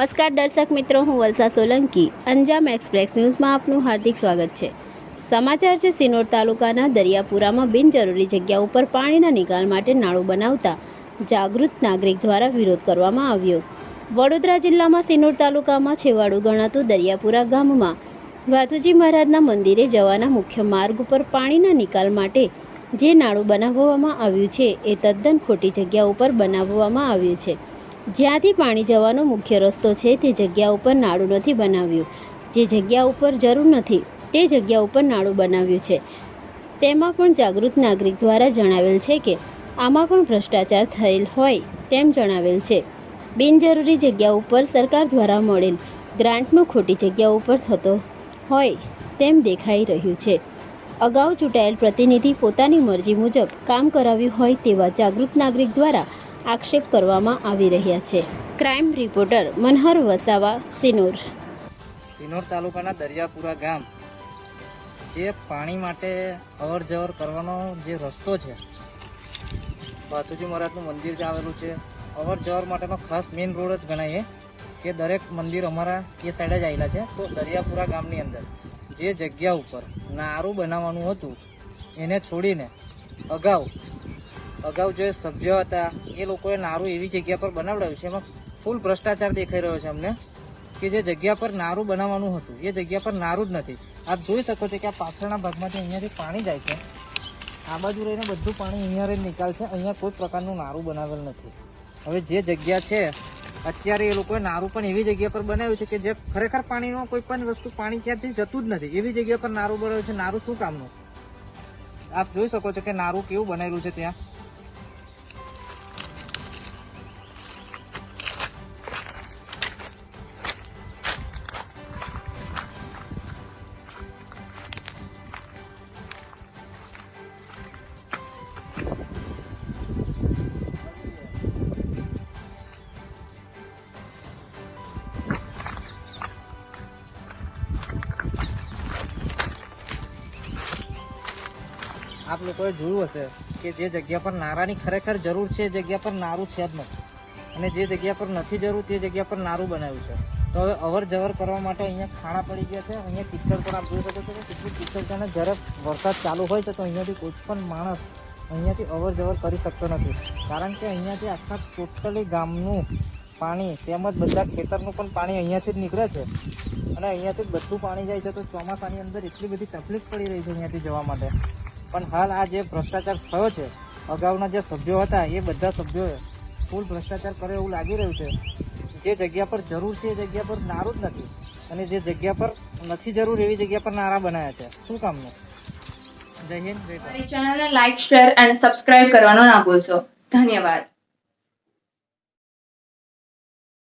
નમસ્કાર દર્શક મિત્રો, હું વલસા સોલંકી. અંજામ એક્સપ્રેસ ન્યૂઝમાં આપનું હાર્દિક સ્વાગત છે. સમાચાર છે, સિનોર તાલુકાના દરિયાપુરામાં બિનજરૂરી જગ્યા ઉપર પાણીના નિકાલ માટે નાળું બનાવતા જાગૃત નાગરિક દ્વારા વિરોધ કરવામાં આવ્યો. વડોદરા જિલ્લામાં સિનોર તાલુકામાં છેવાડું ગણાતું દરિયાપુરા ગામમાં વાતુજી મહારાજના મંદિરે જવાના મુખ્ય માર્ગ ઉપર પાણીના નિકાલ માટે જે નાળું બનાવવામાં આવ્યું છે, એ તદ્દન ખોટી જગ્યા ઉપર બનાવવામાં આવ્યું છે. જ્યાંથી પાણી જવાનો મુખ્ય રસ્તો છે તે જગ્યા ઉપર નાળું નથી બનાવ્યું. જે જગ્યા ઉપર જરૂર નથી, તે જગ્યા ઉપર નાળું બનાવ્યું છે. તેમાં પણ જાગૃત નાગરિક દ્વારા જણાવેલ છે કે, આમાં પણ ભ્રષ્ટાચાર થયેલ હોય તેમ જણાવેલ છે. બિનજરૂરી જગ્યા ઉપર સરકાર દ્વારા મળેલ ગ્રાન્ટનો ખોટી જગ્યા ઉપર થતો હોય તેમ દેખાઈ રહ્યું છે. અગાઉ ચૂંટાયેલ પ્રતિનિધિ પોતાની મરજી મુજબ કામ કરાવ્યું હોય તેવા જાગૃત નાગરિક દ્વારા આક્ષેપ કરવામાં આવી રહ્યા છે. Crime reporter Manhar Vasava, Sinor. Sinor તાલુકાના દરિયાપુરા ગામ, જે પાણી માટે અવર જવર કરવાનો જે રસ્તો છે ભાતુજી મહારાજનું મંદિર જે આવેલું છે અવર જવર માટેનો ખાસ મેઇન રોડ જ ગણાય કે દરેક મંદિર અમારા એ સાઈડે જ આવેલા છે. તો દરિયાપુરા ગામની અંદર જે જગ્યા ઉપર નારું બનાવવાનું હતું, એને છોડીને અગાઉ અગાઉ જે સભ્યો હતા, એ લોકોએ નારું એવી જગ્યા પર બનાવડાવ્યું છે. એમાં ફૂલ ભ્રષ્ટાચાર દેખાઈ રહ્યો છે અમને, કે જે જગ્યા પર નારું બનાવવાનું હતું, એ જગ્યા પર નારું જ નથી. આપ જોઈ શકો છો કે આ પાછળના ભાગમાંથી અહીંયાથી પાણી જાય છે. આ બાજુ રહીને બધું પાણી અહીંયા રહીને નિકાલ છે. અહીંયા કોઈ પ્રકારનું નારું બનાવેલ નથી. હવે જે જગ્યા છે, અત્યારે એ લોકોએ નારું પણ એવી જગ્યા પર બનાવ્યું છે કે જે ખરેખર પાણીનો કોઈ પણ વસ્તુ પાણી ત્યાંથી જતું જ નથી. એવી જગ્યા પર નારું બનાવ્યું છે. નારું શું કામનું? આપ જોઈ શકો છો કે નારું કેવું બનાવેલું છે ત્યાં. આપ લોકોએ જોયું હશે કે જે જગ્યા પર નારાની ખરેખર જરૂર છે, એ જગ્યા પર નારું છે જ નથી. અને જે જગ્યા પર નથી જરૂર, તે જગ્યા પર નારું બનાવ્યું છે. તો હવે અવર જવર કરવા માટે અહીંયા ખાડા પડી ગયા છે. અહીંયા કિચડ પણ આપ જોઈ શકો છો. કે કેટલી કિચડ છે અને જરાક વરસાદ ચાલુ હોય તો અહીંયાથી કોઈ પણ માણસ અહીંયાથી અવર જવર કરી શકતો નથી. કારણ કે અહીંયાથી આખા ટોટલી ગામનું પાણી તેમજ બધા ખેતરનું પણ પાણી અહીંયાથી જ નીકળે છે. અને અહીંયાથી બધું પાણી જાય છે, તો ચોમાસાની અંદર એટલી બધી તકલીફ પડી રહી છે અહીંયાથી જવા માટે. પણ હાલ આ જે ભ્રષ્ટાચાર થયો છે, અગાઉના જે સભ્યો હતા, એ બધા સભ્યોએ ફૂલ ભ્રષ્ટાચાર કરે એવું લાગી રહ્યું છે. જે જગ્યા પર જરૂર છે એ જગ્યા પર નારું જ નથી. અને જે જગ્યા પર નથી જરૂર એવી જગ્યા પર નારા બનાવ્યા છે. શું કામનું જય હિન્દ ચેનલને લાઈક શેર અને સબસ્ક્રાઇબ કરવાનો ના ભૂલશો. ધન્યવાદ.